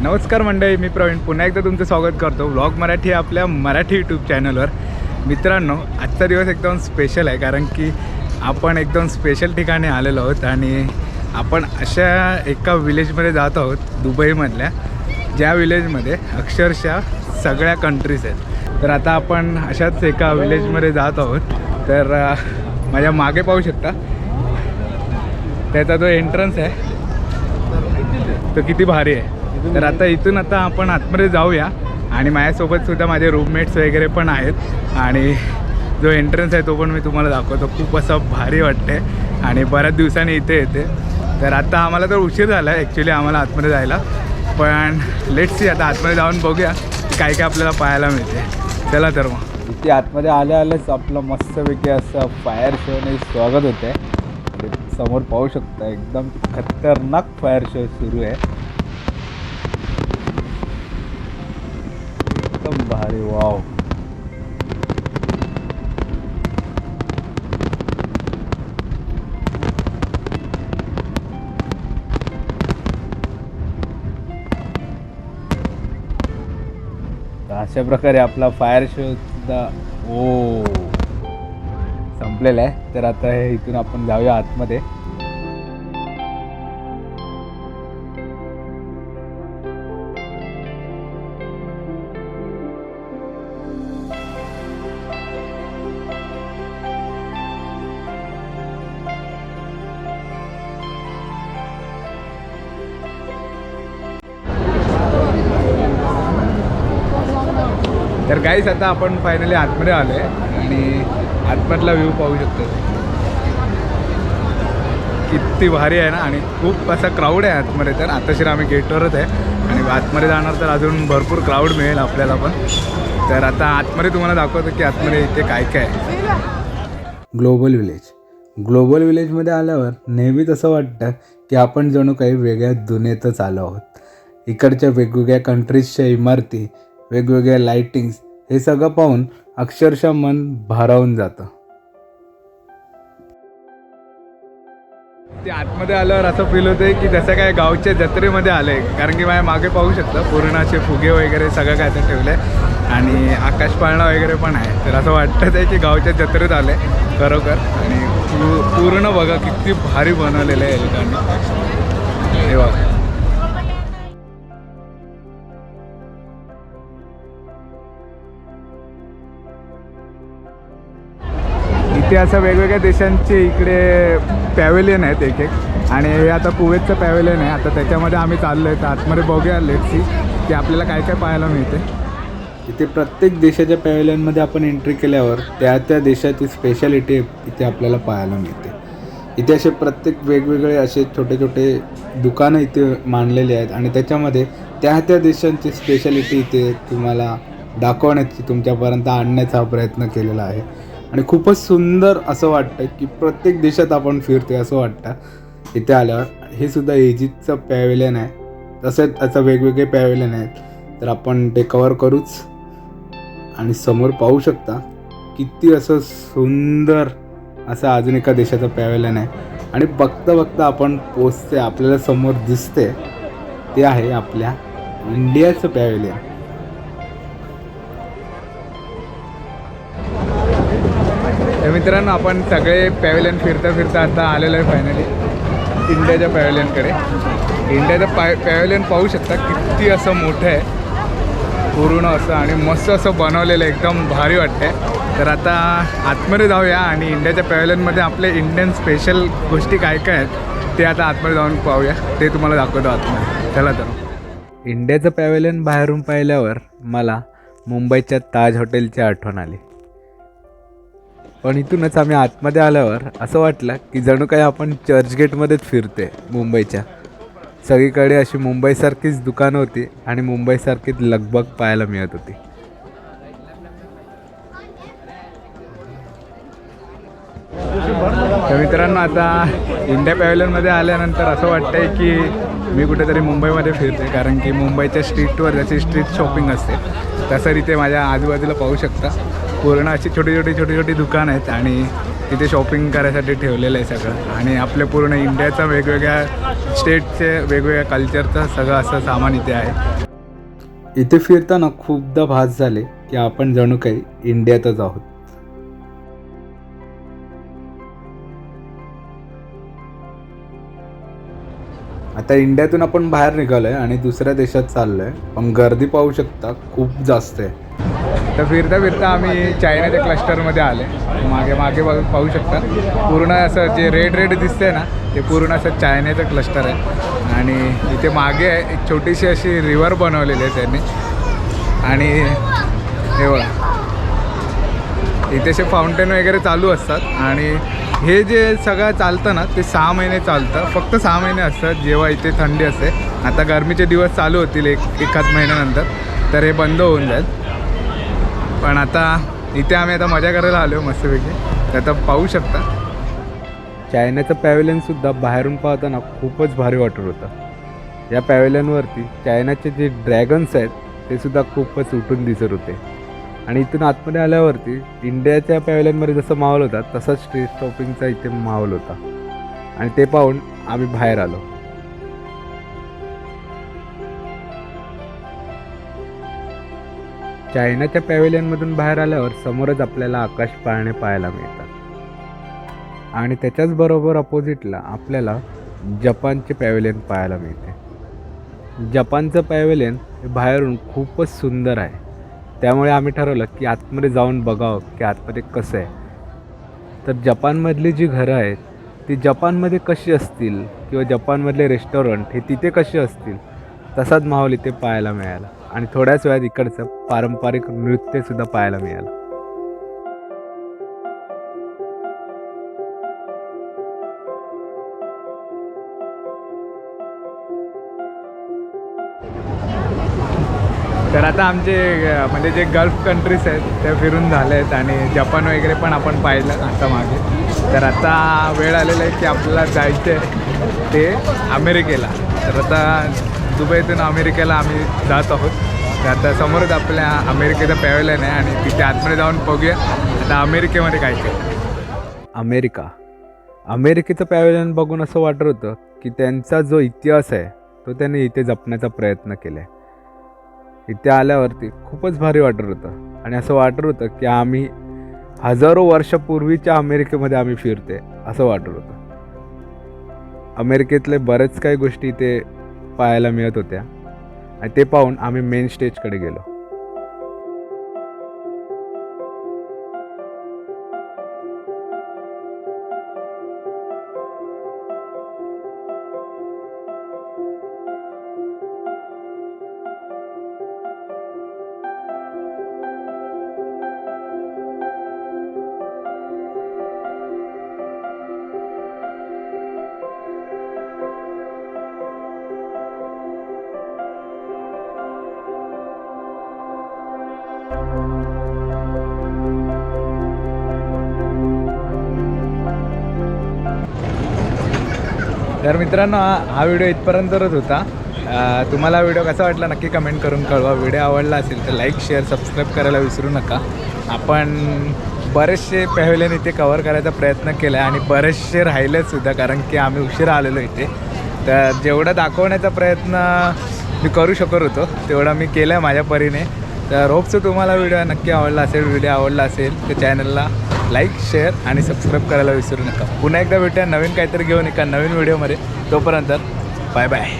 नमस्कार मंडळी मी प्रवीण. पुन्हा एकदा तुमचं स्वागत करतो व्लॉग मराठी आपल्या मराठी यूट्यूब चॅनलवर मित्रांनो आजचा दिवस एकदम स्पेशल आहे कारण की आपण एकदम स्पेशल ठिकाणी आलेलो आहोत आणि आपण अशा एका विलेजमध्ये जात आहोत दुबईमधल्या. ज्या विलेजमध्ये अक्षरशः सगळ्या कंट्रीज आहेत. तर आता आपण अशाच एका विलेजमध्ये जात आहोत. तर माझ्या मागे पाहू शकता. त्याचा जो एंट्रन्स आहे तो किती भारी आहे. तर आता इथून आता आपण आतमध्ये जाऊया. आणि माझ्यासोबत सुद्धा माझे रूममेट्स वगैरे पण आहेत. आणि जो एंट्रन्स आहे तो पण मी तुम्हाला दाखवतो. खूप असं भारी वाटते आणि बऱ्याच दिवसांनी इथे येते. तर आता आम्हाला तर उशीर झाला आहे ॲक्च्युली आम्हाला आतमध्ये जायला. पण लेट सी आता आतमध्ये जाऊन बघूया की काय काय आपल्याला पाहायला मिळते. चला तर मग. इथे आतमध्ये आल्या आल्याच आपलं मस्तपैकी असं फायर शोने स्वागत होतं म्हणजे समोर पाहू शकता एकदम खतरनाक फायर शो सुरू आहे. एकदम भारी वाव अशा प्रकारे आपला फायर शो सुद्धा ओ संपलेलं आहे. तर आता हे इथून आपण जाऊया आतमध्ये. तर गाईस आता आपण फायनली आतमध्ये आलो आहे आणि आतमधला व्ह्यू पाहू शकतो. किती भारी आहे ना आणि खूप असा क्राऊड आहे आतमध्ये. तर आताशीर आम्ही गेटवरच आहे. आणि आतमध्ये जाणार तर अजून भरपूर क्राऊड मिळेल आपल्याला पण. तर आता आतमध्ये तुम्हाला दाखवतो की आतमध्ये इथे काय काय आहे. Global village. ग्लोबल विलेजमध्ये आल्यावर नेहमीच असं वाटतं की आपण जणू काही वेगळ्या दुनियेतच आलो आहोत. इकडच्या वेगवेगळ्या कंट्रीजच्या इमारती वेगवेगळ्या लाइटिंग्स हे सगळं पाहून अक्षरशः मन भारावून जातं. ते आतमध्ये आल्यावर असं फील होतंय की जसं काय गावच्या जत्रेमध्ये आले कारण की माझ्या मागे पाहू शकतं पूर्णाचे फुगे वगैरे सगळं काय तर ठेवलं आहे आणि आकाश पाळणा वगैरे पण आहे. तर असं वाटतंच आहे की गावच्या जत्रेत आले खरोखर. आणि पूर्ण बघा किती भारी बनवलेलं आहे हे बघा. तिथे असं वेगवेगळ्या देशांचे इकडे पॅवेलियन आहेत एक एक आणि हे आता कुवेतचं पॅवेलियन आहे. आता त्याच्यामध्ये आम्ही चाललो आहे तर आतमध्ये बघूया. लेटसी की आपल्याला काय काय पाहायला मिळते इथे प्रत्येक देशाच्या पॅवेलियनमध्ये आपण एंट्री केल्यावर त्या त्या देशाची स्पेशालिटी इथे आपल्याला पाहायला मिळते. इथे असे प्रत्येक वेगवेगळे असे छोटे छोटे दुकानं इथे मांडलेले आहेत. आणि त्याच्यामध्ये त्या त्या देशांची स्पेशालिटी इथे तुम्हाला दाखवण्याची तुमच्यापर्यंत आणण्याचा प्रयत्न केलेला आहे. आणि खूपच सुंदर असं वाटतं की प्रत्येक देशात आपण फिरते असं वाटतं. इथे आल्यावर. हे सुद्धा इजिप्तचं पॅवेलियन आहे. तसेच त्याचं वेगवेगळे पॅवेलियन आहेत. तर आपण ते कवर करूच. आणि समोर पाहू शकता किती असं सुंदर असं अजून एका देशाचं पॅवेलियन आहे. आणि बघता बघता आपण पोचते आपल्याला समोर दिसते ते आहे आपल्या इंडियाचं पॅवेलियन तर मित्रांनो आपण सगळे पॅवेलियन फिरता फिरता आता आलेलो आहे फायनली इंडियाच्या पॅवेलियनकडे इंडियाचं पॅ पॅवेलियन पाहू शकता किती असं मोठं आहे. पूर्ण असं आणि मस्त असं बनवलेलं आहे. एकदम भारी वाटतंय. तर आता आतमध्ये जाऊया आणि इंडियाच्या पॅवेलियनमध्ये आपले इंडियन स्पेशल गोष्टी काय काय आहेत ते आता आतमध्ये जाऊन पाहूया. ते तुम्हाला दाखवतो आतमध्ये. चला तर. इंडियाचं पॅवेलियन बाहेरून पाहिल्यावर मला मुंबईच्या ताज हॉटेलची आठवण आली. पण इथूनच आम्ही आतमध्ये आल्यावर असं वाटलं की जणू काही आपण चर्चगेटमध्येच फिरते मुंबईच्या. सगळीकडे अशी मुंबईसारखीच दुकानं होती आणि मुंबईसारखीच लगबग पाहायला मिळत होती. तर मित्रांनो आता इंडिया पॅव्हलियनमध्ये आल्यानंतर असं वाटतंय की मी कुठेतरी मुंबईमध्ये फिरते कारण की मुंबईच्या स्ट्रीटवर जशी स्ट्रीट शॉपिंग असते तसं इथे माझ्या आजूबाजूला पाहू शकता. पूर्ण अशी छोटी छोटी छोटी छोटी दुकान आहेत आणि तिथे शॉपिंग करायसाठी ठेवलेलं आहे सगळं. आणि आपल्या पूर्ण इंडियाचा वेगवेगळ्या स्टेटचे वेगवेगळ्या कल्चरचं सगळं असं सामान इथे आहे. इथे फिरताना खूपदा भास झाले की आपण जणू काही इंडियातच आहोत. आता इंडियातून आपण बाहेर निघालोय आणि दुसऱ्या देशात चाललोय. पण गर्दी पाहू शकता खूप जास्त आहे. तर फिरता फिरता आम्ही चायनाच्या क्लस्टरमध्ये आले. मागे मागे पाहू शकता. पूर्ण असं जे रेड रेड दिसते ना ते पूर्ण असं चायनाचं क्लस्टर आहे. आणि इथे मागे एक छोटीशी अशी रिव्हर बनवलेली आहे त्यांनी. आणि हे बघा. इथे असे फाउंटेन वगैरे चालू असतात. आणि हे जे सगळं चालतं ना ते सहा महिने चालतं. फक्त सहा महिने असतात जेव्हा इथे थंडी असते. आता गरमीचे दिवस चालू होतील एक एखाद महिन्यानंतर. तर हे बंद होऊन जाईल. पण आता इथे आम्ही आता मजा करायला आलो मस्तपैकी. तर आता पाहू शकता. चायनाचं पॅव्हलियनसुद्धा बाहेरून पाहताना खूपच भारी वाटत होतं. या पॅव्हलियनवरती चायनाचे जे ड्रॅगन्स आहेत ते सुद्धा खूपच उठून दिसत होते. आणि इथून आतमध्ये आल्यावरती इंडियाच्या पॅव्हलियनमध्ये जसं माहोल होता तसाच स्ट्रीट शॉपिंगचा इथे माहोल होता. आणि ते पाहून आम्ही बाहेर आलो. चायनाच्या पॅव्हलियनमधून बाहेर आल्यावर समोरच आपल्याला आकाश पाळणे पाहायला मिळतात. आणि त्याच्याच बरोबर अपोजिटला आपल्याला जपानचे पॅव्हलियन पाहायला मिळते. जपानचं पॅव्हलियन हे बाहेरून खूपच सुंदर आहे. त्यामुळे आम्ही ठरवलं की आतमध्ये जाऊन बघावं की आतमध्ये कसं आहे. तर जपानमधली जी घरं आहेत ती जपानमध्ये कशी असतील किंवा जपानमधले रेस्टॉरंट हे तिथे कसे असतील तसाच माहोल इथे पाहायला मिळाला. आणि थोड्याच वेळात इकडचं पारंपरिक नृत्यसुद्धा पाहायला मिळालं. तर आता आमचे म्हणजे जे गल्फ कंट्रीज आहेत ते फिरून झाले आहेत आणि जपान वगैरे पण आपण पाहिलं आता मागे. तर आता वेळ आलेला आहे की आपल्याला जायचं आहे ते अमेरिकेला. तर आता दुबईतून अमेरिकेला आम्ही जात आहोत. तर आता समोरच आपल्या अमेरिकेचं पॅवेलन आहे आणि तिथे आतमध्ये जाऊन बघूया. आता अमेरिकेमध्ये काय काय. अमेरिका. अमेरिकेचं पॅवेलन बघून असं वाटत होतं की त्यांचा जो इतिहास आहे तो त्यांनी इथे जपण्याचा प्रयत्न केला आहे इथे आल्यावरती खूपच भारी वाटत होतं. आणि असं वाटत होतं की आम्ही हजारो वर्षापूर्वीच्या अमेरिकेमध्ये आम्ही फिरते असं वाटत होतं. अमेरिकेतले बरेच काही गोष्टी इथे पाहायला मिळत होत्या. आणि ते पाहून आम्ही मेन स्टेजकडे गेलो. तर मित्रांनो हा व्हिडिओ इथपर्यंतच होता. तुम्हाला व्हिडिओ कसा वाटला नक्की कमेंट करून कळवा. व्हिडिओ आवडला असेल तर लाईक शेअर सबस्क्राईब करायला विसरू नका. आपण बरेचसे पेहलेन इथे कवर करायचा प्रयत्न केला आहे आणि बरेचसे राहिलेच सुद्धा कारण की आम्ही उशिरा आलेलो इथे. तर जेवढा दाखवण्याचा प्रयत्न मी करू शकत होतो तेवढा मी केला आहे माझ्या परीने. तर होपचं तुम्हाला व्हिडिओ नक्की आवडला असेल व्हिडिओ आवडला असेल तर चॅनलला लाईक शेअर आणि सबस्क्राईब करायला विसरू नका. पुन्हा एकदा भेटूया नवीन काहीतरी घेऊन एका नवीन व्हिडिओमध्ये. तोपर्यंत बाय बाय.